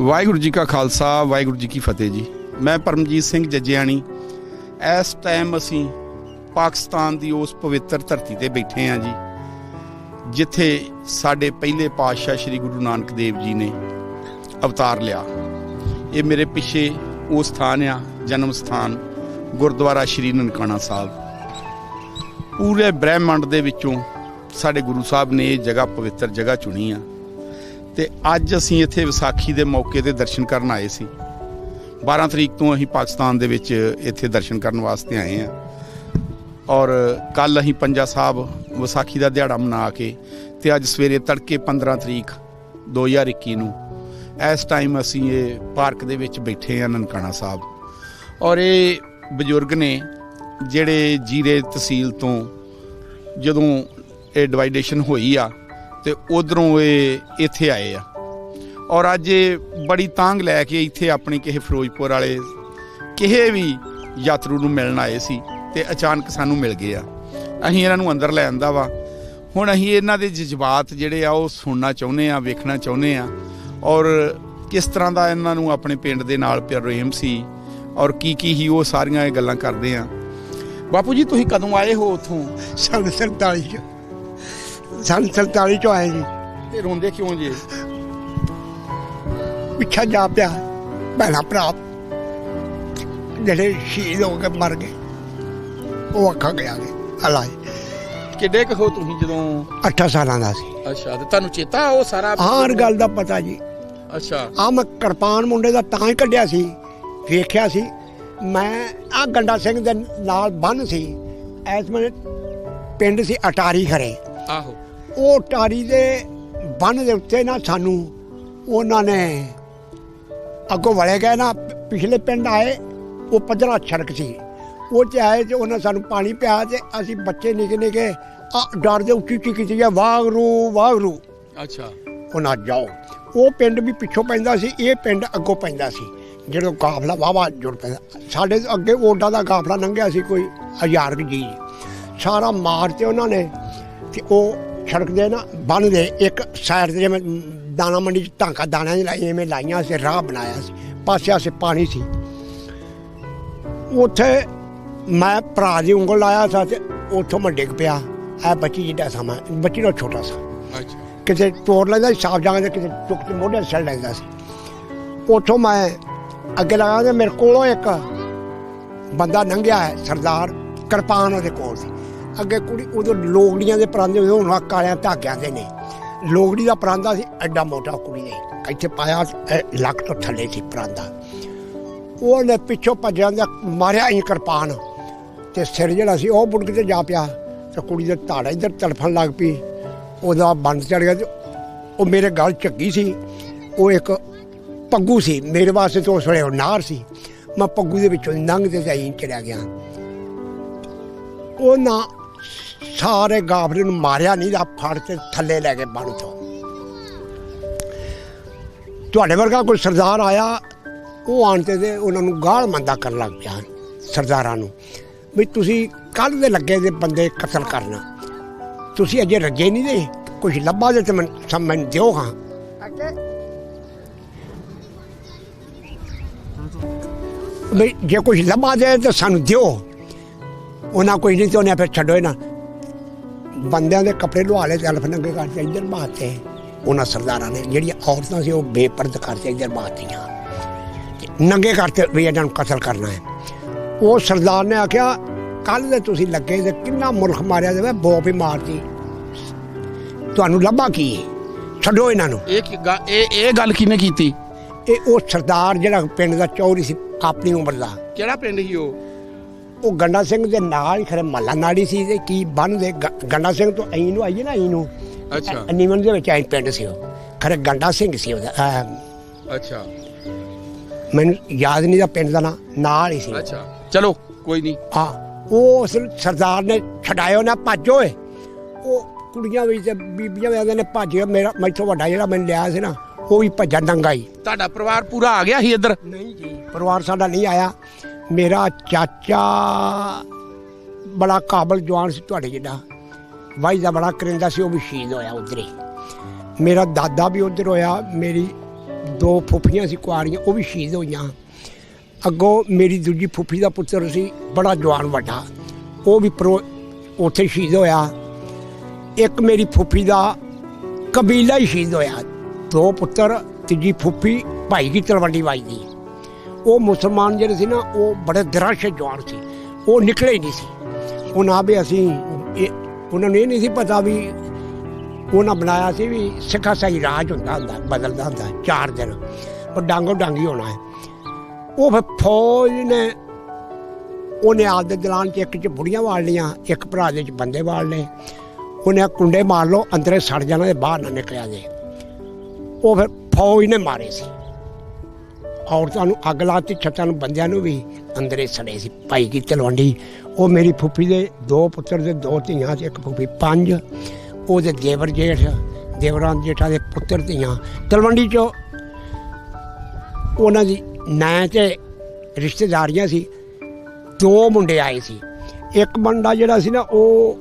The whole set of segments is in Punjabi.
ਵਾਹਿਗੁਰੂ ਜੀ ਕਾ ਖਾਲਸਾ, ਵਾਹਿਗੁਰੂ ਜੀ ਕੀ ਫਤਿਹ ਜੀ। ਮੈਂ ਪਰਮਜੀਤ ਸਿੰਘ ਜੱਜਿਆਣੀ। ਇਸ ਟਾਈਮ ਅਸੀਂ ਪਾਕਿਸਤਾਨ ਦੀ ਉਸ ਪਵਿੱਤਰ ਧਰਤੀ ਤੇ ਬੈਠੇ ਹਾਂ ਜੀ, ਜਿੱਥੇ ਸਾਡੇ ਪਹਿਲੇ ਪਾਤਸ਼ਾਹ ਸ੍ਰੀ ਗੁਰੂ ਨਾਨਕ ਦੇਵ ਜੀ ਨੇ ਅਵਤਾਰ ਲਿਆ। ਇਹ ਮੇਰੇ ਪਿੱਛੇ ਉਹ ਸਥਾਨ ਆ, ਜਨਮ ਸਥਾਨ, ਗੁਰਦੁਆਰਾ ਸ੍ਰੀ ਨਨਕਾਣਾ ਸਾਹਿਬ। ਪੂਰੇ ਬ੍ਰਹਿਮੰਡ ਦੇ ਵਿੱਚੋਂ ਸਾਡੇ ਗੁਰੂ ਸਾਹਿਬ ਨੇ ਇਹ ਜਗ੍ਹਾ ਪਵਿੱਤਰ ਜਗ੍ਹਾ ਚੁਣੀ ਆ। ਤੇ ਅੱਜ ਅਸੀਂ ਇੱਥੇ ਵਿਸਾਖੀ ਦੇ ਮੌਕੇ ਤੇ ਦਰਸ਼ਨ ਕਰਨ ਆਏ ਸੀ। 12 ਤਰੀਕ ਤੋਂ ਅਸੀਂ ਪਾਕਿਸਤਾਨ ਦੇ ਵਿੱਚ ਇੱਥੇ ਦਰਸ਼ਨ ਕਰਨ ਵਾਸਤੇ ਆਏ ਆ ਔਰ ਕੱਲ ਅਸੀਂ ਪੰਜਾ ਸਾਹਿਬ ਵਿਸਾਖੀ ਦਾ ਦਿਹਾੜਾ ਮਨਾ ਕੇ ਤੇ ਅੱਜ ਸਵੇਰੇ ਤੜਕੇ 15 ਤਰੀਕ 2021 ਨੂੰ ਇਸ ਟਾਈਮ ਅਸੀਂ ਇਹ ਪਾਰਕ ਦੇ ਵਿੱਚ ਬੈਠੇ ਆ ਨਨਕਾਣਾ ਸਾਹਿਬ। ਔਰ ਇਹ ਬਜ਼ੁਰਗ ਨੇ ਜਿਹੜੇ ਜੀਰੇ ਤਹਿਸੀਲ ਤੋਂ ਜਦੋਂ ਇਹ ਡਿਵਾਈਡੇਸ਼ਨ ਹੋਈ ਆ ਤੇ ਉਧਰੋਂ ਇਹ ਇੱਥੇ ਆਏ ਆ। ਔਰ ਅੱਜ ਇਹ ਬੜੀ ਤਾਂਗ ਲੈ ਕੇ ਇੱਥੇ ਆਪਣੀ ਕਿਸੇ ਫਿਰੋਜ਼ਪੁਰ ਵਾਲੇ ਕਿਸੇ ਵੀ ਯਾਤਰੂ ਨੂੰ ਮਿਲਣ ਆਏ ਸੀ ਤੇ ਅਚਾਨਕ ਸਾਨੂੰ ਮਿਲ ਗਏ ਆ। ਅਸੀਂ ਇਹਨਾਂ ਨੂੰ ਅੰਦਰ ਲੈ ਆਂਦਾ ਵਾ। ਹੁਣ ਅਸੀਂ ਇਹਨਾਂ ਦੇ ਜਜ਼ਬਾਤ ਜਿਹੜੇ ਆ ਉਹ ਸੁਣਨਾ ਚਾਹੁੰਦੇ ਆ, ਵੇਖਣਾ ਚਾਹੁੰਦੇ ਆ। ਔਰ ਕਿਸ ਤਰ੍ਹਾਂ ਦਾ ਇਹਨਾਂ ਨੂੰ ਆਪਣੇ ਪਿੰਡ ਦੇ ਨਾਲ ਪ੍ਰੇਮ ਸੀ ਔਰ ਕੀ ਕੀ ਹੀ ਉਹ ਸਾਰੀਆਂ ਇਹ ਗੱਲਾਂ ਕਰਦੇ ਆ। ਬਾਪੂ ਜੀ, ਤੁਸੀਂ ਕਦੋਂ ਆਏ ਹੋ ਉਥੋਂ? ਸੰਨ 47 ਚ ਸੰਨ 47 ਚ ਆਏ ਜੀ। ਤੇ ਰੋਂਦੇ ਕਿਉਂ ਜੀ? ਪਿੱਛਾ ਜਾ ਪਿਆ। ਭੈਣਾ ਭਰਾ। ਜਿਹੜੇ ਸ਼ਹੀਦ ਹੋ ਕੇ ਮਰ ਗਏ ਉਹ ਅੱਖਾਂ ਗਿਆ ਗਏ। ਹਲਾਈ ਕਿੱਡੇ ਕੁ ਹੋ ਤੁਸੀਂ ਜਦੋਂ? 8 ਸਾਲਾਂ ਦਾ ਸੀ। ਅੱਛਾ ਤੇ ਤੁਹਾਨੂੰ ਚੇਤਾ ਉਹ ਸਾਰਾ ਹਰ ਗੱਲ ਦਾ ਪਤਾ ਜੀ। ਅੱਛਾ। ਆ ਮੈਂ ਕਿਰਪਾਨ ਮੁੰਡੇ ਦਾ ਤਾਂ ਹੀ ਕੱਢਿਆ ਸੀ। ਵੇਖਿਆ ਸੀ। ਮੈਂ ਆ ਗੰਡਾ ਸਿੰਘ ਦੇ ਨਾਲ ਬੰਨ ਸੀ। ਐਸ ਵੇਲੇ ਪਿੰਡ ਸੀ ਅਟਾਰੀ ਖਰੇ। ਆਹੋ। ਉਹ ਅਟਾਰੀ ਦੇ ਬੰਨ ਦੇ ਉੱਤੇ ਨਾ ਸਾਨੂੰ ਉਹਨਾਂ ਨੇ ਅੱਗੋਂ ਵਲੇ ਗਏ ਨਾ ਪਿਛਲੇ ਪਿੰਡ ਆਏ ਉਹ ਪੱਧਰਾ ਸੜਕ ਸੀ। ਉਹ ਚ ਆਏ ਤੇ ਉਹਨਾਂ ਸਾਨੂੰ ਪਾਣੀ ਪਿਆ ਤੇ ਅਸੀਂ ਬੱਚੇ ਨਿੱਕੇ ਨਿੱਕੇ ਆ ਡਰ ਦੇ ਉੱਚੀ ਉੱਚੀ ਕੀਤੀ ਗਿਆ ਵਾਗਰੂ ਵਾਗਰੂ। ਅੱਛਾ। ਉਹਨਾਂ ਜਾਓ। ਉਹ ਪਿੰਡ ਵੀ ਪਿੱਛੋਂ ਪੈਂਦਾ ਸੀ ਇਹ ਪਿੰਡ ਅੱਗੋਂ ਪੈਂਦਾ ਸੀ। ਜਦੋਂ ਕਾਫਲਾ ਵਾਵਾ ਜੁੜ ਪੈਂਦਾ ਸਾਡੇ ਅੱਗੇ ਓਡਾ ਦਾ ਕਾਫਲਾ ਲੰਘਿਆ ਸੀ ਕੋਈ ਹਜ਼ਾਰ ਜੀ। ਸਾਰਾ ਮਾਰ ਤੇ ਉਹਨਾਂ ਨੇ ਤੇ ਉਹ ਸੜਕ ਦੇ ਨਾ ਬੰਨ ਦੇ ਇੱਕ ਸਾਈਡ ਤੇ ਜਿਵੇਂ ਦਾਣਾ ਮੰਡੀ ਚ ਟਾਂਕਾ ਦਾਣਿਆਂ ਦੀ ਲਾਈ ਐਵੇਂ ਲਾਈਆਂ ਸੀ ਰਾਹ ਬਣਾਇਆ ਸੀ ਪਾਸੇ ਆਸੇ ਪਾਣੀ ਸੀ। ਉੱਥੇ ਮੈਂ ਭਰਾ ਦੀ ਉਂਗਲ ਲਾਇਆ ਸੀ ਤੇ ਉੱਥੋਂ ਮੈਂ ਡਿੱਗ ਪਿਆ। ਇਹ ਬੱਚੀ ਜਿੱਡਾ ਸਮਾਂ ਬੱਚੀ ਨਾਲ ਛੋਟਾ ਸੀ। ਅੱਛਾ। ਕਿਤੇ ਤੋੜ ਲੈਂਦਾ ਸੀ ਸਾਫ਼ ਜਾਂਦੇ ਕਿਤੇ ਚੁੱਕ ਕੇ ਮੋਢੇ ਸੜ ਲੈਂਦਾ ਸੀ। ਉੱਥੋਂ ਮੈਂ ਅੱਗੇ ਲਗਾ ਤੇ ਮੇਰੇ ਕੋਲੋਂ ਇੱਕ ਬੰਦਾ ਲੰਘਿਆ ਹੈ ਸਰਦਾਰ ਕਿਰਪਾਨ ਉਹਦੇ ਕੋਲ ਸੀ। ਅੱਗੇ ਕੁੜੀ ਉਦੋਂ ਲੋਗੜੀਆਂ ਦੇ ਪਰਾਂਦੇ ਹੋਏ ਹੁਣ ਆਹ ਕਾਲਿਆਂ ਧਾਗਿਆਂ ਦੇ ਨੇ। ਲੋਗੜੀ ਦਾ ਪਰਾਂਦਾ ਸੀ, ਐਡਾ ਮੋਟਾ ਕੁੜੀ ਨੇ। ਇੱਥੇ ਪਾਇਆ ਇਹ ਲੱਕ ਤੋਂ ਥੱਲੇ ਸੀ ਪਰਾਂਦਾ। ਉਹਨੇ ਪਿੱਛੋਂ ਭੱਜਿਆ ਦਾ ਮਾਰਿਆ ਹੀ ਕਿਰਪਾਨ। ਤੇ ਸਿਰ ਜਿਹੜਾ ਸੀ, ਉਹ ਬੁੜਕ ਤੇ ਜਾ ਪਿਆ। ਤੇ ਕੁੜੀ ਦਾ ਧਾੜਾ ਇੱਧਰ ਤੜਫਣ ਲੱਗ ਪਈ। ਉਹਦਾ ਬੰਦ ਚੜ ਗਿਆ ਤੇ ਉਹ ਮੇਰੇ ਗਲ ਝੱਗੀ ਸੀ। ਉਹ ਇੱਕ ਪੱਗੂ ਸੀ, ਮੇਰੇ ਵਾਸਤੇ ਤਾਂ ਉਸ ਵੇਲੇ ਉਹ ਨਾਰ ਸੀ। ਮੈਂ ਪੱਗੂ ਦੇ ਵਿੱਚੋਂ ਲੰਘਦੇ ਜਾਈ ਚੜਿਆ ਗਿਆ। ਉਹ ਨਾ ਸਾਰੇ ਗਾਬਰੇ ਨੂੰ ਮਾਰਿਆ ਨਹੀਂ ਦਾ ਫੜ ਕੇ ਥੱਲੇ ਲੈ ਕੇ ਬਣ ਤੋਂ ਤੁਹਾਡੇ ਵਰਗਾ ਕੋਈ ਸਰਦਾਰ ਆਇਆ, ਉਹ ਆਣ ਤੇ ਤੇ ਉਹਨਾਂ ਨੂੰ ਗਾਲ ਮੰਦਾ ਕਰਨ ਲੱਗ ਪਿਆ ਸਰਦਾਰਾਂ ਨੂੰ, ਵੀ ਤੁਸੀਂ ਕੱਲ ਦੇ ਲੱਗੇ ਦੇ ਬੰਦੇ ਕਤਲ ਕਰਨਾ। ਤੁਸੀਂ ਅਜੇ ਰੱਜੇ ਨਹੀਂ ਦੇ ਕੁਝ ਲੱਭਾ ਦੇ ਤੇ ਮੈਂ ਸਮਝ ਦਿਓ ਹਾਂ। ਵੀ ਜੇ ਕੁਝ ਲੱਭਾ ਦੇ ਤਾਂ ਸਾਨੂੰ ਦਿਓ। ਉਹਨਾਂ ਕੋਈ ਨਹੀਂ ਤੇ ਉਹਨੇ ਫਿਰ ਛੱਡੋ ਇਹਨਾਂ। ਬੰਦਿਆਂ ਦੇ ਕੱਪੜੇ ਲੁਆ ਲਏ ਤੇ ਅਲਫ ਨੰਗੇ ਕਰਕੇ ਇੱਧਰ ਬਾਤੇ ਉਹਨਾਂ ਸਰਦਾਰਾਂ ਨੇ ਜਿਹੜੀਆਂ ਔਰਤਾਂ ਸੀ ਉਹ ਬੇਪਰਦ ਕਰਕੇ ਇੱਧਰ ਬਾਤੀਆਂ ਨੰਗੇ ਕਰਤੇ ਵੀ ਇਹਨਾਂ ਨੂੰ ਕਤਲ ਕਰਨਾ ਹੈ। ਉਹ ਸਰਦਾਰ ਨੇ ਆਖਿਆ ਕੱਲ ਦੇ ਤੁਸੀਂ ਲੱਗੇ ਤੇ ਕਿੰਨਾ ਮੁਲਕ ਮਾਰਿਆ ਜਾਵੇ ਬੋ ਵੀ ਮਾਰਤੀ। ਤੁਹਾਨੂੰ ਲੱਭਾ ਕੀ ਹੈ? ਛੱਡੋ ਇਹਨਾਂ ਨੂੰ। ਇਹ ਇਹ ਇਹ ਗੱਲ ਕਿਹਨੇ ਕੀਤੀ? ਇਹ ਉਹ ਸਰਦਾਰ ਜਿਹੜਾ ਪਿੰਡ ਦਾ ਚੌਰੀ ਸੀ ਆਪਣੀ ਉਮਰ ਦਾ। ਕਿਹੜਾ ਪਿੰਡ ਸੀ ਉਹ? ਉਹ ਗੰਡਾ ਸਿੰਘ ਦੇ ਨਾਲ ਹੀ ਖਰੇ ਮੱਲਾ ਨਾੜੀ ਸੀ ਤੇ ਕੀ ਬੰਨ ਦੇ ਗੰਡਾ ਸਿੰਘ ਤੋਂ ਐਂ ਨੂੰ ਆਈਏ ਨਾ ਐਂ ਨੂੰ? ਅੱਛਾ। ਨੀਵਨ ਦੇ ਵਿੱਚ ਐਂ ਪਿੰਡ ਸੀ ਉਹ। ਖਰੇ ਗੰਡਾ ਸਿੰਘ ਸੀ ਉਹਦਾ ਅੱਛਾ। ਮੈਨੂੰ ਯਾਦ ਨਹੀਂ ਦਾ ਪਿੰਡ ਦਾ ਨਾਂ ਨਾਲ ਹੀ ਸੀ। ਅੱਛਾ। ਚਲੋ ਕੋਈ ਨਹੀਂ। ਹਾਂ ਉਹ ਸਰਦਾਰ ਨੇ ਛਡਾਇਓ ਨਾ ਭੱਜ ਓਏ। ਉਹ ਕੁੜੀਆਂ ਵੀ ਤੇ ਬੀਬੀਆਂ ਵੀ ਆਂਦੇ ਨੇ ਭੱਜ ਮੇਰਾ ਮੈਥੋਂ ਵੱਡਾ ਜਿਹੜਾ ਮੈਨੂੰ ਲਿਆ ਸੀ ਨਾ ਉਹ ਵੀ ਭੱਜਾ ਨੰਗਾ ਹੀ ਤੁਹਾਡਾ ਪਰਿਵਾਰ ਪੂਰਾ ਆ ਗਿਆ ਸੀ ਇੱਧਰ? ਨਹੀਂ ਜੀ ਪਰਿਵਾਰ ਸਾਡਾ ਨਹੀਂ ਆਇਆ। ਮੇਰਾ ਚਾਚਾ ਬੜਾ ਕਾਬਲ ਜਵਾਨ ਸੀ ਤੁਹਾਡੇ ਜਿੱਡਾ। ਵਾਈ ਦਾ ਬੜਾ ਕਰਿੰਦਾ ਸੀ, ਉਹ ਵੀ ਸ਼ਹੀਦ ਹੋਇਆ ਉਧਰ। ਹੀ ਮੇਰਾ ਦਾਦਾ ਵੀ ਉਧਰ ਹੋਇਆ, ਮੇਰੀ ਦੋ ਫੁੱਫੀਆਂ ਸੀ, ਕੁਆਰੀਆਂ, ਉਹ ਵੀ ਸ਼ਹੀਦ ਹੋਈਆਂ। ਅੱਗੋਂ ਮੇਰੀ ਦੂਜੀ ਫੁੱਫੀ ਦਾ ਪੁੱਤਰ ਸੀ, ਬੜਾ ਜਵਾਨ ਵੱਡਾ। ਉਹ ਵੀ ਪ੍ਰੋ, ਉੱਥੇ ਸ਼ਹੀਦ ਹੋਇਆ। ਇੱਕ ਮੇਰੀ ਫੁੱਫੀ ਦਾ ਕਬੀਲਾ ਹੀ ਸ਼ਹੀਦ ਹੋਇਆ। ਦੋ ਪੁੱਤਰ, ਤੀਜੀ ਫੁੱਫੀ ਭਾਈ ਕੀ ਤਲਵੰਡੀ ਵਾਈ ਦੀ। ਉਹ ਮੁਸਲਮਾਨ ਜਿਹੜੇ ਸੀ ਨਾ, ਉਹ ਬੜੇ ਦਰਾਸ਼ ਜਵਾਨ ਸੀ। ਉਹ ਨਿਕਲੇ ਹੀ ਨਹੀਂ ਸੀ। ਉਹਨਾਂ ਵੀ ਅਸੀਂ ਉਹਨਾਂ ਨੂੰ ਇਹ ਨਹੀਂ ਸੀ ਪਤਾ ਵੀ ਉਹਨਾਂ ਬਣਾਇਆ ਸੀ ਵੀ ਸਿੱਖਾ ਸਹੀ ਰਾਜ ਹੁੰਦਾ ਹੁੰਦਾ, ਬਦਲਦਾ ਹੁੰਦਾ, ਚਾਰ ਦਿਨ। ਉਹ ਡਾਂਗੋ ਡਾਂਗੀ ਹੋਣਾ ਹੈ। ਉਹ ਫਿਰ ਫੌਜ ਨੇ, ਉਹਨੇ ਆਪਦੇ ਦਲਾਨ 'ਚ ਇੱਕ 'ਚ ਬੁੜੀਆਂ ਵਾਲ ਲੀਆਂ ਇੱਕ ਭਰਾ ਦੇ 'ਚ ਬੰਦੇ ਵਾਲ ਲਏ। ਉਹਨੇ ਕੁੰਡੇ ਮਾਰ ਲਓ, ਅੰਦਰੇ ਸੜ ਜਾਣਾ ਤੇ ਬਾਹਰ ਨਾ ਨਿਕਲਿਆ ਜੇ। ਉਹ ਫਿਰ ਫੌਜ ਨੇ ਮਾਰੇ ਸੀ। ਔਰਤਾਂ ਨੂੰ ਅੱਗ ਲਾਤੀ ਛੱਤਾਂ ਨੂੰ, ਬੰਦਿਆਂ ਨੂੰ ਵੀ ਅੰਦਰੇ ਸੜੇ ਸੀ। ਭਾਈ ਕੀ ਤਲਵੰਡੀ, ਉਹ ਮੇਰੀ ਫੁੱਫੀ ਦੇ ਦੋ ਪੁੱਤਰ ਦੇ ਦੋ ਧੀਆਂ ਸੀ, ਇੱਕ ਫੁੱਫੀ ਪੰਜ, ਉਹਦੇ ਦੇਵਰ ਜੇਠ, ਦੇਵਰਾਂ ਜੇਠਾਂ ਦੇ ਪੁੱਤਰ ਧੀਆਂ। ਤਲਵੰਡੀ ਚੋਂ ਉਹਨਾਂ ਦੀ ਨਾਂ ਤੇ ਰਿਸ਼ਤੇਦਾਰੀਆਂ ਸੀ, ਦੋ ਮੁੰਡੇ ਆਏ ਸੀ। ਇੱਕ ਮੁੰਡਾ ਜਿਹੜਾ ਸੀ ਨਾ, ਉਹ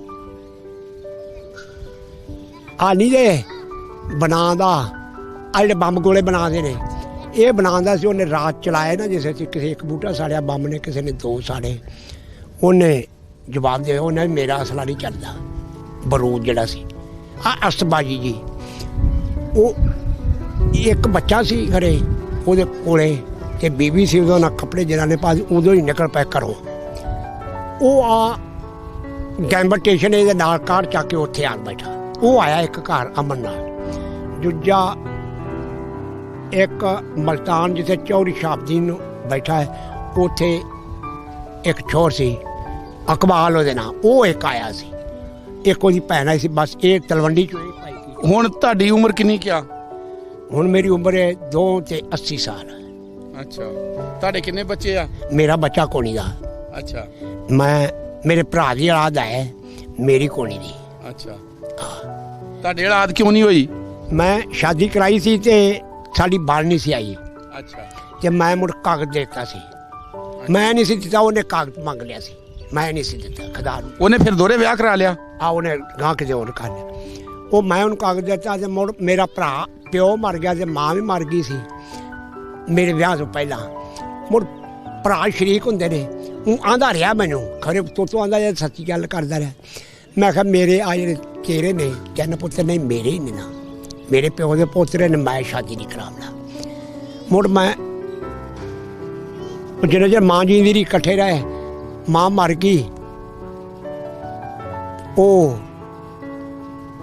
ਆਨੀ ਦੇ, ਬਣਾਉਂਦਾ ਆ ਜਿਹੜੇ ਬੰਬ ਗੋਲੇ ਬਣਾਉਂਦੇ ਨੇ ਇਹ ਬਣਾਉਂਦਾ ਸੀ, ਉਹਨੇ ਰਾਤ ਚਲਾਇਆ ਨਾ, ਜਿਸ ਸੀ ਕਿਸੇ ਇੱਕ ਬੂਟਾ ਸਾੜਿਆ, ਬੰਬ ਨੇ, ਕਿਸੇ ਨੇ ਦੋ ਸਾੜੇ। ਉਹਨੇ ਜਵਾਬ ਦੇ, ਉਹਨੇ ਮੇਰਾ ਅਸਲਾ ਨਹੀਂ ਚੱਲਦਾ। ਬਰੂਦ ਜਿਹੜਾ ਸੀ। ਆ ਅਸਬਾਜੀ ਜੀ। ਉਹ ਇੱਕ ਬੱਚਾ ਸੀ ਘਰੇ, ਉਹਦੇ ਕੋਲੇ, ਤੇ ਬੀਬੀ ਸੀ ਉਹਦਾ ਨਾ ਕੱਪੜੇ ਜਿਹਨਾਂ ਨੇ ਪਾ ਉਦੋਂ ਹੀ ਨਿਕਲ ਪਏ ਘਰੋਂ। ਉਹ ਆ ਗੈਂਬਰ ਸਟੇਸ਼ਨ ਇਹਦੇ ਨਾਲ ਕਾਰ ਚੱਕ ਕੇ ਉੱਥੇ ਆ ਬੈਠਾ। ਉਹ ਆਇਆ ਇੱਕ ਘਰ ਅਮਨ ਨਾਲ। ਦੂਜਾ ਇੱਕ ਮਲਤਾਨ ਜਿੱਥੇ ਚੌਰੀ ਸ਼ਾਬਦੀ ਨੂੰ ਬੈਠਾ ਹੈ ਉੱਥੇ ਇੱਕ ਛੋਰ ਸੀ ਅਕਬਾਲ ਉਹਦੇ ਨਾਲ ਉਹ ਇੱਕ ਆਇਆ ਸੀ। ਇੱਕ ਉਹਦੀ ਭੈਣ ਆਈ ਸੀ ਬਸ ਇਹ ਤਲਵੰਡੀ ਚੋਂ ਇਹ ਪਾਈ ਸੀ ਹੁਣ ਤੁਹਾਡੀ ਉਮਰ ਕਿੰਨੀ ਕਿਆ ਹੁਣ ਮੇਰੀ ਉਮਰ ਹੈ 2 ਤੇ 80 ਸਾਲ। ਅੱਛਾ। ਤੁਹਾਡੇ ਕਿੰਨੇ ਬੱਚੇ ਆ? ਮੇਰਾ ਬੱਚਾ ਕੋਣੀ ਦਾ। ਅੱਛਾ। ਮੈਂ ਮੇਰੇ ਭਰਾ ਦੀ ਔਲਾਦ ਹੈ ਮੇਰੀ ਕੋਣੀ ਦੀ। ਅੱਛਾ। ਤੁਹਾਡੇ ਔਲਾਦ ਕਿਉਂ ਨਹੀਂ ਹੋਈ? ਮੈਂ ਸ਼ਾਦੀ ਕਰਾਈ ਸੀ ਤੇ ਸਾਡੀ ਬਾਲ ਨਹੀਂ ਸੀ ਆਈ। ਅੱਛਾ। ਤੇ ਮੈਂ ਮੁੜ ਕਾਗਜ਼ ਦਿੱਤਾ ਸੀ। ਮੈਂ ਨਹੀਂ ਸੀ ਦਿੱਤਾ ਉਹਨੇ ਕਾਗਜ਼ ਮੰਗ ਲਿਆ ਸੀ। ਮੈਂ ਨਹੀਂ ਸੀ ਦਿੱਤਾ ਖੁਦਾ ਨੂੰ। ਉਹਨੇ ਫਿਰ ਦੋਰੇ ਵਿਆਹ ਕਰਾ ਲਿਆ? ਆ ਉਹਨੇ ਗਾਂ ਕਿਤੇ ਹੋਰ ਕਰ ਲਿਆ। ਉਹ ਮੈਂ ਉਹਨੂੰ ਕਾਗਜ਼ ਦਿੱਤਾ ਤੇ ਮੁੜ ਮੇਰਾ ਭਰਾ ਪਿਓ ਮਰ ਗਿਆ ਤੇ ਮਾਂ ਵੀ ਮਰ ਗਈ ਸੀ। ਮੇਰੇ ਵਿਆਹ ਤੋਂ ਪਹਿਲਾਂ। ਮੁੜ ਭਰਾ ਸ਼ਰੀਕ ਹੁੰਦੇ ਨੇ। ਉਹ ਆਂਦਾ ਰਿਹਾ ਮੈਨੂੰ ਖਰੇ ਤੋ ਤੋ ਆਂਦਾ ਜੇ ਸੱਚੀ ਗੱਲ ਕਰਦਾ ਰਿਹਾ। ਮੈਂ ਕਿਹਾ ਮੇਰੇ ਆ ਜਿਹੜੇ ਤੇਰੇ ਨੇ ਤਿੰਨ ਪੁੱਤਰ ਨਹੀਂ ਮੇਰੇ ਹੀ ਨੇ ਨਾ। ਮੇਰੇ ਪਿਓ ਦੇ ਪੋਤਰੇ ਨੇ ਮੈਂ ਸ਼ਾਦੀ ਨਹੀਂ ਕਰਾਉਣਾ। ਮੁੜ ਮੈਂ ਉਹ ਜਿਹੜੇ ਜੇ ਮਾਂ ਜੀ ਦੀ ਇਕੱਠੇ ਰਹੇ, ਮਾਂ ਮਰ ਗਈ। ਉਹ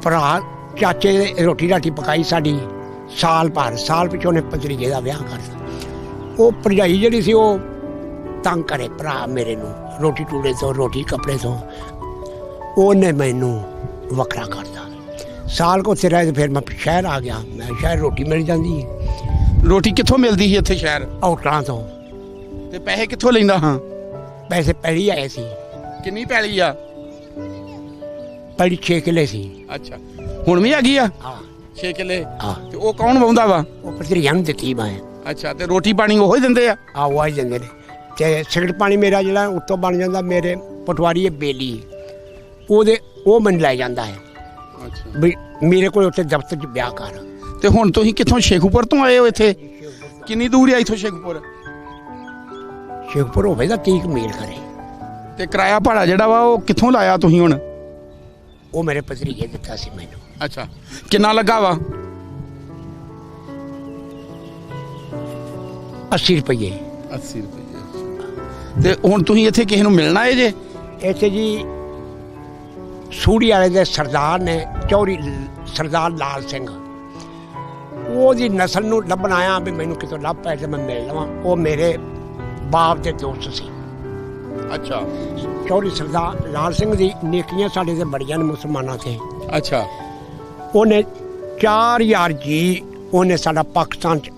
ਭਰਾ ਚਾਚੇ ਨੇ ਰੋਟੀ ਰਾਟੀ ਪਕਾਈ ਸਾਡੀ, ਸਾਲ ਭਰ, ਸਾਲ ਪਿਛੋਂ ਨੇ ਭਤਰੀਜੇ ਦਾ ਵਿਆਹ ਕਰਤਾ ਉਹ ਭਰਜਾਈ ਜਿਹੜੀ ਸੀ, ਉਹ ਤੰਗ ਕਰੇ ਭਰਾ ਮੇਰੇ ਨੂੰ ਰੋਟੀ ਟੂੜੇ ਤੋਂ, ਰੋਟੀ ਕੱਪੜੇ ਤੋਂ। ਉਹਨੇ ਮੈਨੂੰ ਵੱਖਰਾ ਕਰਤਾ ਸਾਲ ਕੋ ਉੱਥੇ ਰਹੇ ਤੇ ਫਿਰ ਮੈਂ ਸ਼ਹਿਰ ਆ ਗਿਆ। ਮੈਂ ਸ਼ਹਿਰ ਰੋਟੀ ਮਿਲ ਜਾਂਦੀ ਹੈ ਰੋਟੀ ਕਿੱਥੋਂ ਮਿਲਦੀ ਸੀ ਇੱਥੇ ਸ਼ਹਿਰ? ਹੋਟਲਾਂ ਤੋਂ। ਤੇ ਪੈਸੇ ਕਿੱਥੋਂ ਲੈਂਦਾ ਹਾਂ? ਪੈਸੇ ਪਹਿਲੀ ਆਏ ਸੀ। ਕਿੰਨੀ ਪੈਲੀ ਆ? ਪਹਿਲੀ 6 ਕਿੱਲੇ ਸੀ। ਅੱਛਾ। ਹੁਣ ਵੀ ਹੈਗੀ ਆ? ਹਾਂ। 6 ਕਿੱਲੇ? ਹਾਂ। ਤੇ ਉਹ ਕੌਣ ਵਾਉਂਦਾ ਵਾ? ਉਹ ਭਤਰੀਆਂ ਨੂੰ ਦਿੱਤੀ ਮੈਂ। ਅੱਛਾ ਤੇ ਰੋਟੀ ਪਾਣੀ ਉਹੋ ਹੀ ਦਿੰਦੇ ਆ? ਆ ਉਹ ਆ ਜਾਂਦੇ ਨੇ। ਤੇ ਸਿਗਰਟ ਪਾਣੀ ਮੇਰਾ ਜਿਹੜਾ ਉੱਤੋਂ ਬਣ ਜਾਂਦਾ ਮੇਰੇ ਪਟਵਾਰੀ ਹੈ ਬੇਲੀ। ਉਹਦੇ ਉਹ ਮੈਨੂੰ ਲੈ ਜਾਂਦਾ ਹੈ। ਅੱਛਾ। ਵੀ ਮੇਰੇ ਕੋਲ ਉੱਥੇ ਦਫ਼ਤਰ 'ਚ ਵਿਆਹ ਕਰ। ਤੇ ਹੁਣ ਤੁਸੀਂ ਕਿੱਥੋਂ ਸ਼ੇਖੂਪੁਰ ਤੋਂ ਆਏ ਹੋ ਇੱਥੇ? ਕਿੰਨੀ ਦੂਰ ਆ ਇੱਥੋਂ ਸ਼ੇਖੂਪੁਰ? ਸ਼ੇਖਪੁਰ ਹੋਵੇ ਤਾਂ 30 ਮੀਲ ਕਰੇ ਤੇ ਕਿਰਾਇਆ ਭਾੜਾ ਜਿਹੜਾ ਵਾ ਉਹ ਕਿੱਥੋਂ ਲਾਇਆ ਤੁਸੀਂ ਹੁਣ? ਉਹ ਮੇਰੇ ਭਤਰੀਜੇ ਦਿੱਤਾ ਸੀ ਮੈਨੂੰ। ਅੱਛਾ। ਕਿੰਨਾ ਲੱਗਾ ਵਾ? 80 ਰੁਪਏ 80 ਰੁਪਏ ਤੇ ਹੁਣ ਤੁਸੀਂ ਇੱਥੇ ਕਿਸੇ ਨੂੰ ਮਿਲਣਾ ਏ ਜੇ? ਇੱਥੇ ਜੀ ਸੂੜੀ ਵਾਲੇ ਦੇ ਸਰਦਾਰ ਨੇ ਚੌਰੀ ਸਰਦਾਰ ਲਾਲ ਸਿੰਘ। ਉਹਦੀ ਨਸਲ ਨੂੰ ਲੱਭਣ ਆਇਆ ਵੀ ਮੈਨੂੰ ਕਿਤੋਂ ਲੱਭ ਪਏ ਤੇ ਮੈਂ ਮਿਲ ਲਵਾਂ। ਉਹ ਮੇਰੇ ਬਾਪ ਦੇ ਦੋਸਤ ਸੀ। ਅੱਛਾ। ਚੌਰੀ ਸਰਦਾਰ ਲਾਲ ਸਿੰਘ ਦੀ ਨੇਕੀਆਂ ਸਾਡੇ ਤੇ ਬੜੀਆਂ ਨੇ ਮੁਸਲਮਾਨਾਂ ਤੇ। ਅੱਛਾ। ਉਹਨੇ 4000 ਜੀ ਉਹਨੇ ਸਾਡਾ ਪਾਕਿਸਤਾਨ ਚ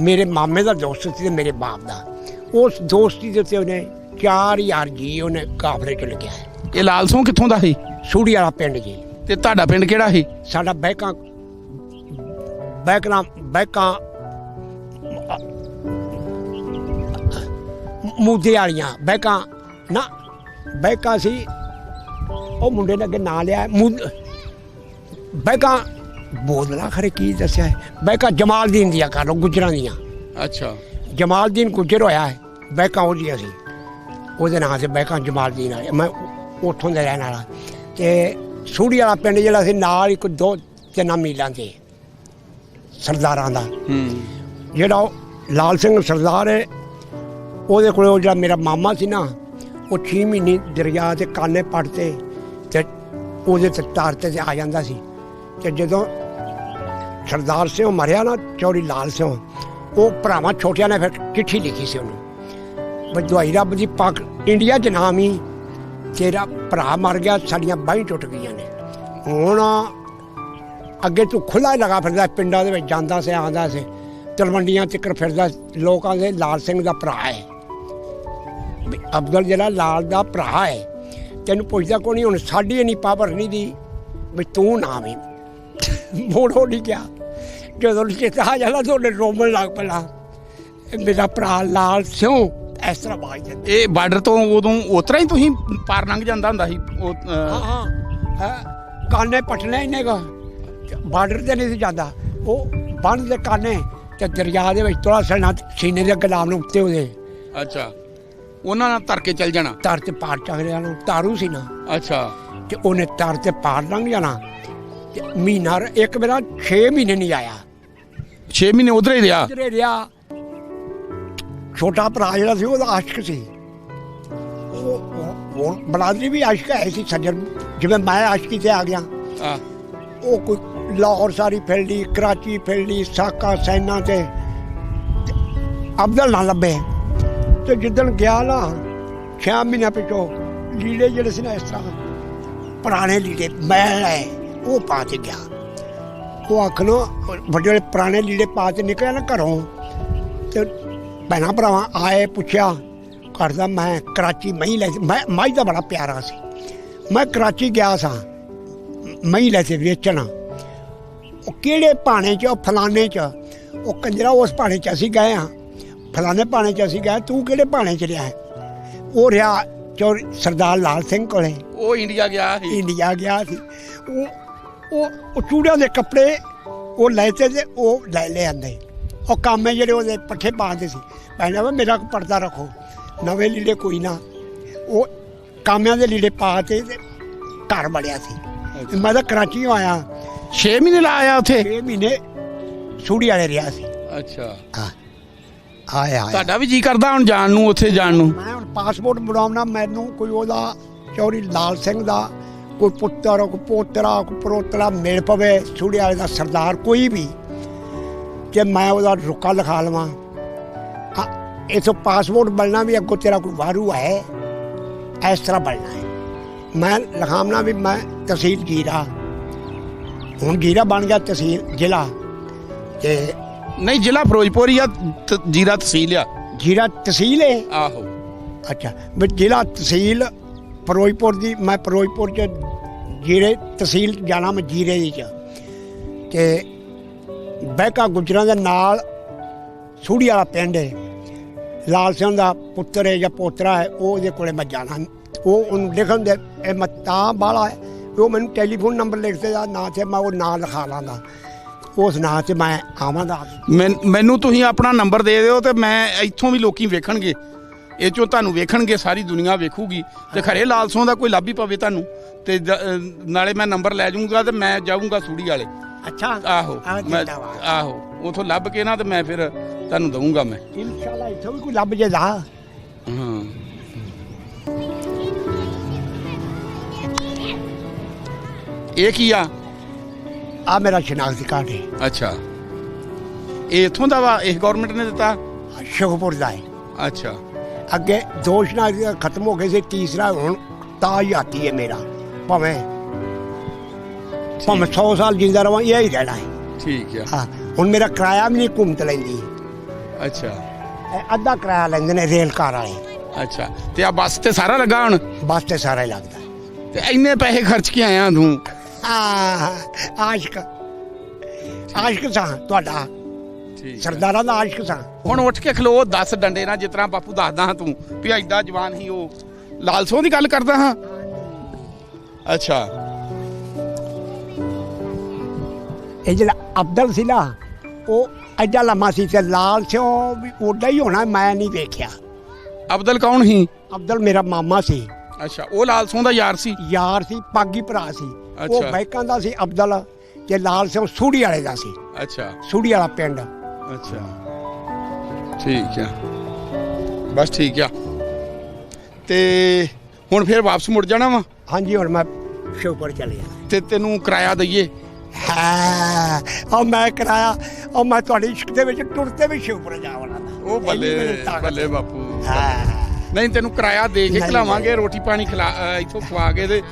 ਮੇਰੇ ਮਾਮੇ ਦਾ ਦੋਸਤ ਸੀ ਤੇ ਮੇਰੇ ਬਾਪ ਦਾ। ਉਸ ਦੋਸਤੀ ਦੇ ਉੱਤੇ ਉਹਨੇ 4000 ਜੀ ਉਹਨੇ ਕਾਫਲੇ ਚ ਲੱਗਿਆ ਇਹ ਲਾਲ ਸੋਂ ਕਿੱਥੋਂ ਦਾ ਸੀ? ਸੂੜੀ ਵਾਲਾ ਪਿੰਡ ਜੀ। ਤੇ ਤੁਹਾਡਾ ਪਿੰਡ ਕਿਹੜਾ ਸੀ? ਸਾਡਾ ਬੈਕਾਂ ਬੈਕਰਾਂ ਬੈਕਾਂ ਮੂਦੇ ਵਾਲੀਆਂ। ਬੈਕਾਂ ਨਾ ਬੈਕਾਂ ਸੀ। ਉਹ ਮੁੰਡੇ ਨੇ ਅੱਗੇ ਨਾਂ ਲਿਆ। ਬੈਕਾਂ ਬੋਦਲਾ ਖਰੇ ਕੀ ਦੱਸਿਆ ਬੈਕਾ ਜਮਾਲਦੀਨ ਦੀਆਂ ਕਰ ਲਓ ਗੁਜਰਾਂ ਦੀਆਂ। ਅੱਛਾ। ਜਮਾਲਦੀਨ ਗੁਜਰ ਹੋਇਆ ਹੈ। ਬੈਕਾਂ ਉਹਦੀਆਂ ਸੀ। ਉਹਦੇ ਨਾਂ ਤੇ ਬੈਕਾਂ ਜਮਾਲਦੀਨ ਆ। ਮੈਂ ਉੱਥੋਂ ਦਾ ਰਹਿਣ ਵਾਲਾ। ਤੇ ਸੂੜੀ ਵਾਲਾ ਪਿੰਡ ਜਿਹੜਾ ਸੀ ਨਾਲ ਇੱਕ ਦੋ ਤਿੰਨ ਮੀਲਾਂ ਤੇ ਸਰਦਾਰਾਂ ਦਾ। ਹੂੰ। ਜਿਹੜਾ ਉਹ ਲਾਲ ਸਿੰਘ ਸਰਦਾਰ ਹੈ ਉਹਦੇ ਕੋਲ ਉਹ ਜਿਹੜਾ ਮੇਰਾ ਮਾਮਾ ਸੀ ਨਾ ਉਹ 6 ਮਹੀਨੇ ਦਰਿਆ ਦੇ ਕਾਨੇ ਪੜਤੇ ਤੇ ਉਹਦੇ ਤੇ ਤਾਰ ਤੇ ਆ ਜਾਂਦਾ ਸੀ। ਤੇ ਜਦੋਂ ਸਰਦਾਰ ਸਿੰਘ ਮਰਿਆ ਨਾ ਚੌੜੀ ਲਾਲ ਸਿੰਘ ਉਹ ਭਰਾਵਾਂ ਛੋਟਿਆਂ ਨੇ ਫਿਰ ਚਿੱਠੀ ਲਿਖੀ ਸੀ ਉਹਨੂੰ। ਬਦਵਾਈ ਰੱਬ ਦੀ ਪਾਕ ਇੰਡੀਆ 'ਚ ਨਾਮ ਹੀ ਤੇਰਾ ਭਰਾ ਮਰ ਗਿਆ, ਸਾਡੀਆਂ ਬਾਹੀਂ ਟੁੱਟ ਗਈਆਂ ਨੇ। ਹੁਣ ਅੱਗੇ ਤੂੰ ਖੁੱਲਾ ਲਗਾ ਫਿਰਦਾ, ਪਿੰਡਾਂ ਦੇ ਵਿੱਚ ਜਾਂਦਾ ਸੀ, ਆਉਂਦਾ ਸੀ। ਤਲਵੰਡੀਆਂ ਤੱਕ ਫਿਰਦਾ ਲੋਕਾਂ ਦੇ ਲਾਲ ਸਿੰਘ ਦਾ ਭਰਾ ਹੈ। ਅਬਦੁਲ ਜਲਾ ਲਾਲ ਦਾ ਭਰਾ ਹੈ, ਤੈਨੂੰ ਪੁੱਛਦਾ ਕੋਈ ਨਹੀਂ, ਹੁਣ ਸਾਡੀ ਇੰਨੀ ਪਾਵਰ ਨਹੀਂ ਦੀ ਵੀ ਤੂੰ ਨਾ ਵੀ ਮੋੜੋ ਨਹੀਂ ਕਿਹਾ ਜਦੋਂ ਚੇਤਾ ਆ ਜਾਂਦਾ ਤੁਹਾਡੇ ਰੋਮਣ ਲੱਗ ਪੜਾ ਮੇਰਾ ਭਰਾ ਲਾਲ ਸਿੰਘ ਇਸ ਤਰ੍ਹਾਂ ਬਾਜ ਜਾਂਦਾ ਇਹ ਬਾਰਡਰ ਤੋਂ ਉਦੋਂ ਉਤਰਾ ਹੀ ਤੁਸੀਂ ਪਾਰ ਲੰਘ ਜਾਂਦਾ ਹੁੰਦਾ ਸੀ ਉਹ ਹਾਂ ਅਹ, ਹਾਂ ਹੈਂ, ਕਾਨੇ ਪਟਨੇ ਇਹਨੇ ਕੋ। ਬਾਰਡਰ ਤੇ ਨਹੀਂ ਸੀ ਜਾਂਦਾ। ਉਹ ਬੰਨ ਦੇ ਕਾਨੇ ਤੇ ਦਰਿਆ ਦੇ ਵਿੱਚ ਤੋਲਾ ਸਣਾ ਸੀਨੇ ਦੇ ਗੁਲਾਮ ਨੂੰ ਉੱਤੇ ਉਹਦੇ। ਅੱਛਾ। ਉਹਨਾਂ ਨਾਲ ਧਰ ਕੇ ਚੱਲ ਜਾਣਾ? ਤਰ ਤੇ ਪਾਰ ਚੱਕ ਰਿਆ ਨੂੰ ਤਾਰੂ ਸੀ ਨਾ। ਅੱਛਾ। ਤੇ ਉਹਨੇ ਤਰ ਤੇ ਪਾਰ ਲੰਘ ਜਾਣਾ। ਤੇ ਮਹੀਨਾ ਇੱਕ ਮੇਰਾ 6 ਮਹੀਨੇ ਨਹੀਂ ਆਇਆ। 6 ਮਹੀਨੇ ਉਧਰ ਹੀ ਰਿਹਾ? ਜਿਹੜੇ ਰਿਹਾ। ਛੋਟਾ ਭਰਾ ਜਿਹੜਾ ਸੀ ਉਹਦਾ ਆਸ਼ਕ ਸੀ। ਉਹ ਬਲਾਦਰੀ ਵੀ ਆਸ਼ਕ ਹੈ ਸੀ ਸੱਜਣ। ਜਿਵੇਂ ਮੈਂ ਆਸ਼ਕੀ ਤੇ ਆ ਗਿਆ। ਉਹ ਕੋਈ ਲਾਹੌਰ ਸਾਰੀ ਫਿਰਦੀ ਕਰਾਚੀ ਫਿਰਦੀ ਸਾਕਾ ਸੈਨਾ ਤੇ ਅਬਦਲ ਨਾ ਲੱਭੇ। ਤੇ ਜਿੱਦਣ ਗਿਆ ਨਾ ਛੇ ਮਹੀਨਿਆਂ ਪਿੱਛੋਂ ਲੀੜੇ ਜਿਹੜੇ ਸੀ ਨਾ ਇਸ ਤਰ੍ਹਾਂ ਪੁਰਾਣੇ ਲੀੜੇ ਮੈਲ ਹੈ ਉਹ ਪਾ ਕੇ ਗਿਆ। ਉਹ ਆਖਣੋ ਵੱਡੇ ਵੱਡੇ ਪੁਰਾਣੇ ਲੀੜੇ ਪਾ ਕੇ ਨਿਕਲਿਆ ਨਾ ਘਰੋਂ ਤੇ ਭੈਣਾਂ ਭਰਾਵਾਂ ਆਏ ਪੁੱਛਿਆ ਕਰਦਾ ਮੈਂ ਕਰਾਚੀ ਮਈ ਲੈ ਮੈਂ ਮਾਈ ਦਾ ਬੜਾ ਪਿਆਰਾ ਸੀ। ਮੈਂ ਕਰਾਚੀ ਗਿਆ ਸਾਂ ਮਈ ਲੈ ਕੇ ਵੇਚਣਾ। ਉਹ ਕਿਹੜੇ ਭਾਣੇ 'ਚ ਉਹ ਫਲਾਣੇ 'ਚ? ਉਹ ਕੰਜਰਾ ਉਸ ਭਾਣੇ 'ਚ ਅਸੀਂ ਗਏ ਹਾਂ। ਫਲਾਣੇ ਭਾਣੇ 'ਚ ਅਸੀਂ ਗਏ ਤੂੰ ਕਿਹੜੇ ਭਾਣੇ 'ਚ ਰਿਹਾ? ਉਹ ਰਿਹਾ ਚੌਰ ਸਰਦਾਰ ਲਾਲ ਸਿੰਘ ਕੋਲੇ। ਉਹ ਇੰਡੀਆ ਗਿਆ ਸੀ। ਇੰਡੀਆ ਗਿਆ ਸੀ। ਉਹ ਉਹ ਚੂੜਿਆਂ ਦੇ ਕੱਪੜੇ ਉਹ ਲੈ ਤੇ ਤੇ ਉਹ ਲੈ ਲੈ ਆਂਦੇ। ਉਹ ਕਾਮੇ ਜਿਹੜੇ ਉਹਦੇ ਪੱਠੇ ਪਾਉਂਦੇ ਸੀ। ਕਹਿੰਦਾ ਵਾ ਮੇਰਾ ਪਰਦਾ ਰੱਖੋ। ਨਵੇਂ ਲੀੜੇ ਕੋਈ ਨਾ। ਉਹ ਕਾਮਿਆਂ ਦੇ ਲੀੜੇ ਪਾ ਕੇ ਤੇ ਘਰ ਬੜਿਆ ਸੀ। ਮੈਂ ਤਾਂ ਕਰਾਚੀੋਂ ਆਇਆ। 6 ਮਹੀਨੇ ਲਾ ਆਇਆ ਉੱਥੇ? 6 ਮਹੀਨੇ ਸੂੜੀ ਵਾਲੇ ਰਿਹਾ ਸੀ। ਅੱਛਾ। ਹਾਂ। ਆਇਆ ਤੁਹਾਡਾ ਵੀ ਜੀ ਕਰਦਾ ਹੁਣ ਜਾਣ ਨੂੰ ਉੱਥੇ ਜਾਣ ਨੂੰ? ਮੈਂ ਹੁਣ ਪਾਸਪੋਰਟ ਬਣਾਉਣਾ ਮੈਨੂੰ ਕੋਈ ਉਹਦਾ ਚੌਰੀ ਲਾਲ ਸਿੰਘ ਦਾ ਕੋਈ ਪੁੱਤਰ ਕੋਈ ਪੋਤਰਾ ਕੋਈ ਪਰੋਤਰਾ ਮਿਲ ਪਵੇ ਸੂੜੀ ਵਾਲੇ ਦਾ ਸਰਦਾਰ ਕੋਈ ਵੀ। ਕਿ ਮੈਂ ਉਹਦਾ ਰੁਕਾ ਲਿਖਾ ਲਵਾਂ। ਆ, ਇਥੋਂ ਪਾਸਪੋਰਟ ਬਣਨਾ ਵੀ ਅੱਗੋਂ ਤੇਰਾ ਕੋਈ ਵਾਰੂ ਹੈ। ਇਸ ਤਰ੍ਹਾਂ ਬਣਨਾ ਹੈ। ਮੈਂ ਲਿਖਾਉਣਾ ਵੀ ਮੈਂ ਤਹਿਸੀਲ ਜੀਰਾ ਹੁਣ ਜੀਰਾ ਬਣ ਗਿਆ ਤਹਿਸੀਲ ਜ਼ਿਲ੍ਹਾ। ਤੇ ਨਹੀਂ ਜ਼ਿਲ੍ਹਾ ਫਿਰੋਜ਼ਪੁਰ ਜਾਂ ਜੀਰਾ ਤਹਿਸੀਲ ਆ। ਜੀਰਾ ਤਹਿਸੀਲ ਹੈ ਆਹੋ। ਅੱਛਾ ਵੀ ਜ਼ਿਲ੍ਹਾ ਤਹਿਸੀਲ ਫਿਰੋਜ਼ਪੁਰ ਦੀ ਮੈਂ ਫਿਰੋਜ਼ਪੁਰ ਚ ਜੀਰੇ ਤਹਿਸੀਲ ਜਾਣਾ ਮੈਂ ਜੀਰੇ ਦੀ ਚ। ਤੇ ਬਹਿਕਾ ਗੁਜਰਾਂ ਦੇ ਨਾਲ ਸੂੜੀ ਵਾਲਾ ਪਿੰਡ ਹੈ। ਲਾਲ ਸਿੰਘ ਦਾ ਪੁੱਤਰ ਹੈ ਜਾਂ ਪੋਤਰਾ ਹੈ, ਉਹ ਉਹਦੇ ਕੋਲੇ ਮੈਂ ਜਾਣਾ। ਉਹ ਉਹਨੂੰ ਲਿਖਣ ਦੇ, ਇਹ ਮੈਂ ਤਾਂ ਬਾਲਾ ਹੈ। ਉਹ ਮੈਨੂੰ ਟੈਲੀਫੋਨ ਨੰਬਰ ਲਿਖ ਦੇ ਦਾ ਨਾਂ ਤੇ ਮੈਂ ਉਹ ਨਾਂ ਲਿਖਾ ਲਾਂਗਾ। ਉਸ ਨਾਂ ਤੇ ਮੈਂ ਆਵਾਂਗਾ। ਮੈਨ- ਮੈਨੂੰ ਤੁਸੀਂ ਆਪਣਾ ਨੰਬਰ ਦੇ ਦਿਓ ਤੇ ਮੈਂ ਇੱਥੋਂ ਵੀ ਲੋਕੀ ਵੇਖਣਗੇ। ਇਹ ਚੋਂ ਤੁਹਾਨੂੰ ਵੇਖਣਗੇ, ਸਾਰੀ ਦੁਨੀਆ ਵੇਖੂਗੀ। ਤੇ ਖਰੇ ਲਾਲਸੋਂ ਦਾ ਕੋਈ ਲੱਭ ਹੀ ਪਵੇ ਤੁਹਾਨੂੰ। ਤੇ ਨਾਲੇ ਮੈਂ ਨੰਬਰ ਲੈ ਜਾਊਂਗਾ ਤੇ ਮੈਂ ਜਾਊਂਗਾ ਸੂੜੀ ਵਾਲੇ। ਅੱਛਾ ਆਹੋ ਆਹ ਮੈਂ ਜਿੰਦਾਬਾਦ। ਆਹੋ ਉਥੋਂ ਲੱਭ ਕੇ ਨਾ ਤੇ ਮੈਂ ਫਿਰ ਤੁਹਾਨੂੰ ਦਊਂਗਾ ਮੈਂ। ਇਨਸ਼ਾਅੱਲਾ ਇੱਥੋਂ ਵੀ ਕੋਈ ਲੱਭ ਜੇ ਦਾ ਹਾਂ। ਇਹ ਕੀ ਆ? ਆ ਮੇਰਾ ਸ਼ਨਾਖਤੀ ਕਾਰਡ ਹੈ। ਅੱਛਾ। ਇਹ ਇਥੋਂ ਦਾ ਵਾ ਇਹ ਗਵਰਨਮੈਂਟ ਨੇ ਦਿੱਤਾ? ਸ਼ੁਕਰਪੁਰ ਦਾ ਹੈ। ਅੱਛਾ। ਅੱਗੇ ਦੋ ਸ਼ਨਾਖਤੀ ਖਤਮ ਹੋ ਗਏ ਸੀ ਤੀਸਰਾ ਹੁਣ ਤਾਜ ਆਤੀ ਹੈ ਮੇਰਾ ਭਾਵੇਂ ਭਾਵੇਂ 100 ਸਾਲ ਜਿੰਦਾ ਰਵਾਂ ਇਹ ਹੀ ਰਹਿਣਾ ਹੈ। ਠੀਕ ਆ ਹਾਂ ਹੁਣ ਮੇਰਾ ਕਿਰਾਇਆ ਵੀ ਨਹੀਂ ਘੁੰਮਤ ਲੈਂਦੀ। ਅੱਛਾ। ਇਹ ਅੱਧਾ ਕਿਰਾਇਆ ਲੈਂਦੇ ਨੇ ਰੇਲ ਕਾਰ ਵਾਲੇ। ਅੱਛਾ ਤੇ ਆ ਬੱਸ ਤੇ ਸਾਰਾ ਲੱਗਾ ਹੁਣ? ਬੱਸ ਤੇ ਸਾਰਾ ਹੀ ਲੱਗਦਾ। ਤੇ ਇੰਨੇ ਪੈਸੇ ਖਰਚ ਕੇ ਆਇਆ ਤੂੰ? ਆ ਆਸ਼ਕ। ਆਸ਼ਕ ਸਾਂ ਤੁਹਾਡਾ। ਠੀਕ ਸਰਦਾਰਾਂ ਦਾ ਆਸ਼ਕ ਸਾਂ। ਹੁਣ ਉੱਠ ਕੇ ਖਲੋ 10 ਡੰਡੇ ਨਾਲ ਜਿਸ ਤਰ੍ਹਾਂ ਬਾਪੂ ਦੱਸਦਾ ਹਾਂ ਤੂੰ ਵੀ ਐਡਾ ਜਵਾਨ ਹੀ ਉਹ ਲਾਲਸੋਂ ਦੀ ਗੱਲ ਕਰਦਾ ਹਾਂ। ਅੱਛਾ। ਇਹ ਜਿਹੜਾ ਅਬਦਲ ਸੀ ਨਾ ਉਹ ਐਡਾ ਲੰਮਾ ਸੀ ਤੇ ਲਾਲ ਸੀ ਉਹ ਵੀ ਓਡਾ ਹੀ ਹੋਣਾ ਮੈਂ ਨਹੀਂ ਦੇਖਿਆ ਅਬਦਲ ਕੌਣ ਸੀ? ਅਬਦਲ ਮੇਰਾ ਮਾਮਾ ਸੀ। ਅੱਛਾ ਉਹ ਲਾਲ ਸੋਹ ਦਾ ਯਾਰ ਸੀ? ਯਾਰ ਸੀ ਪਾਗੀ ਭਰਾ ਸੀ। ਉਹ ਬੈਕਾਂ ਦਾ ਸੀ ਅਬਦਲ। ਤੇ ਲਾਲ ਸਿੰਘ ਸੂੜੀ ਵਾਲੇ ਦਾ ਸੀ। ਅੱਛਾ। ਸੂੜੀ ਵਾਲਾ ਪਿੰਡ। ਅੱਛਾ। ਠੀਕ ਆ। ਬਸ ਠੀਕ ਆ। ਤੇ ਹੁਣ ਫਿਰ ਵਾਪਸ ਮੁੜ ਜਾਣਾ ਵਾ? ਹਾਂਜੀ ਹੁਣ ਮੈਂ ਸ਼ੋਪਰ ਚਲਿਆ ਤੇ ਤੈਨੂੰ ਕਿਰਾਇਆ ਦਈਏ। ਹਾਂ। ਉਹ ਮੈਂ ਕਰਾਇਆ ਉਹ ਮੈਂ ਤੁਹਾਡੀ ਇਸ਼ਕ ਦੇ ਵਿੱਚ ਟੁਰਤੇ ਵੀ ਸ਼ੋਪਰ ਜਾਵਣਾ ਉਹ ਬੱਲੇ ਬੱਲੇ ਬਾਪੂ। ਹਾਂ। ਨਹੀਂ ਤੈਨੂੰ ਕਿਰਾਇਆ ਦੇ ਕੇ ਖਿਲਾਵਾਂਗੇ ਰੋਟੀ ਪਾਣੀ ਖਿਲਾ ਇੱਥੋਂ ਖਵਾ ਕੇ ਤੇ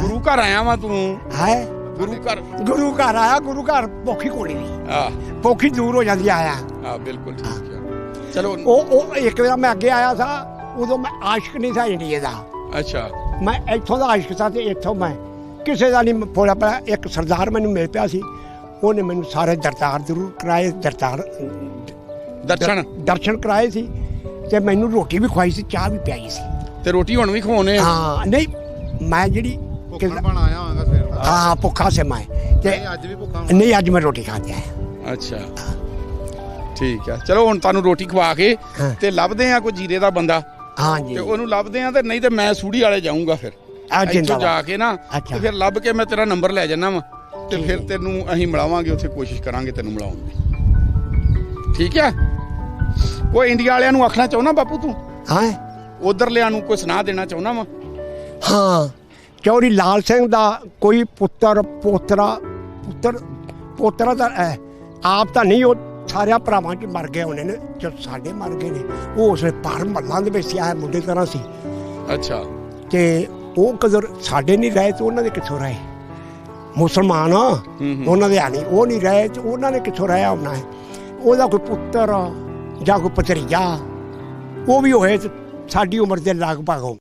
ਗੁਰੂ ਘਰ ਆਇਆ ਵਾਂ ਤੂੰ। ਹੈ? ਗੁਰੂ ਘਰ। ਗੁਰੂ ਘਰ ਆਇਆ ਗੁਰੂ ਘਰ ਭੁੱਖੀ ਕੋਣੀ ਨਹੀਂ। ਆ ਭੁੱਖੀ ਦੂਰ ਹੋ ਜਾਂਦੀ ਆਇਆ। ਆ ਬਿਲਕੁਲ ਠੀਕ ਆ। ਚਲੋ। ਉਹ ਉਹ ਇੱਕ ਵਾਰ ਮੈਂ ਅੱਗੇ ਆਇਆ ਸਾਂ ਉਦੋਂ ਮੈਂ ਆਸ਼ਕ ਨਹੀਂ ਸਾਂ ਇੰਡੀਆ ਦਾ ਅੱਛਾ। ਮੈਂ ਇੱਥੋਂ ਦਾ ਆਸ਼ਕ ਸਾਂ ਤੇ ਇੱਥੋਂ ਮੈਂ ਕਿਸੇ ਦਾ ਨਹੀਂ ਫੋੜਾ ਪਿਆ। ਇੱਕ ਸਰਦਾਰ ਮੈਨੂੰ ਮਿਲ ਪਿਆ ਸੀ। ਉਹਨੇ ਮੈਨੂੰ ਸਾਰੇ ਦਰਤਾਰ ਜ਼ਰੂਰ ਕਰਾਏ ਦਰਤਾਰ ਦਰਸ਼ਨ? ਦਰਸ਼ਨ ਕਰਾਏ ਸੀ ਤੇ ਮੈਨੂੰ ਰੋਟੀ ਵੀ ਖਵਾਈ ਸੀ ਚਾਹ ਵੀ ਪਿਆਈ ਸੀ। ਤੇ ਰੋਟੀ ਹੁਣ ਵੀ ਖਵਾਉਣੇ ਆ? ਹਾਂ ਨਹੀਂ ਮੈਂ ਜਿਹੜੀ ਭੁੱਖਣ ਬਣ ਆਇਆ ਹਾਂਗਾ ਸਵੇਰ ਦਾ ਹਾਂ ਭੁੱਖਾ ਸੀ ਮੈਂ। ਤੇ ਅੱਜ ਵੀ ਭੁੱਖਾ ਨਹੀਂ ਅੱਜ ਮੈਂ ਰੋਟੀ ਖਾ ਕੇ ਆਇਆ ਅੱਛਾ। ਠੀਕ ਆ। ਚਲੋ ਹੁਣ ਤੁਹਾਨੂੰ ਰੋਟੀ ਖਵਾ ਕੇ। ਤੇ ਲੱਭਦੇ ਆ ਕੋਈ ਜੀਰੇ ਦਾ ਬੰਦਾ? ਹਾਂਜੀ। ਤੇ ਉਹਨੂੰ ਲੱਭਦੇ ਆ ਤੇ ਨਹੀਂ ਤੇ ਮੈਂ ਸੂੜੀ ਵਾਲੇ ਜਾਊਂਗਾ ਫਿਰ। ਇੱਥੋਂ ਜਾ ਕੇ ਨਾ। ਤੇ ਫਿਰ ਲੱਭ ਕੇ ਮੈਂ ਤੇਰਾ ਨੰਬਰ ਲੈ ਜਾਣਾ ਵਾ ਤੇ ਫਿਰ। ਤੈਨੂੰ ਅਸੀਂ ਮਿਲਾਵਾਂਗੇ ਉੱਥੇ ਕੋਸ਼ਿਸ਼ ਕਰਾਂਗੇ ਤੈਨੂੰ ਮਿਲਾਉਣ ਦੀ। ਠੀਕ ਆ? ਉਹ ਇੰਡੀਆ ਵਾਲਿਆਂ ਨੂੰ ਆਖਣਾ ਚਾਹੁੰਦਾ ਬਾਪੂ ਤੂੰ? ਹਾਂ। ਉਧਰ ਲਿਆਂ ਨੂੰ ਕੋਈ ਸੁਣਾ ਦੇਣਾ ਚਾਹੁੰਦਾ ਵਾ? ਹਾਂ। ਚੌਰੀ ਲਾਲ ਸਿੰਘ ਦਾ ਕੋਈ ਪੁੱਤਰ ਪੋਤਰਾ ਪੁੱਤਰ ਪੋਤਰਾ ਦਾ। ਆਪ ਤਾਂ ਨਹੀਂ ਉਹ ਸਾਰਿਆਂ ਭਰਾਵਾਂ ਚ ਮਰ ਗਏ ਹੋਣੇ ਨੇ ਜੋ ਸਾਡੇ ਮਰ ਗਏ ਨੇ। ਉਹ ਉਸੇ ਪਰ ਮੱਲਾਂ ਦੇ ਵਿੱਚ ਆਇਆ ਮੁੰਡੇ ਤਰ੍ਹਾਂ ਸੀ। ਅੱਛਾ। ਤੇ ਉਹ ਕਦਰ ਸਾਡੇ ਨਹੀਂ ਰਹੇ ਤੇ ਉਹਨਾਂ ਦੇ ਕਿੱਥੋਂ ਰਹੇ? ਮੁਸਲਮਾਨ ਆ। ਉਹਨਾਂ ਦੇ ਆਣੀ ਉਹ ਨਹੀਂ ਰਹੇ ਤੇ ਉਹਨਾਂ ਨੇ ਕਿੱਥੋਂ ਰਹਿਆ ਹੋਣਾ ਹੈ? ਉਹਦਾ ਕੋਈ ਪੁੱਤਰ ਜਾਂ ਕੋਈ ਭਤਰੀਜਾ ਉਹ ਵੀ ਹੋਏ ਸਾਡੀ ਉਮਰ ਦੇ ਲਗਭਗ ਹੋ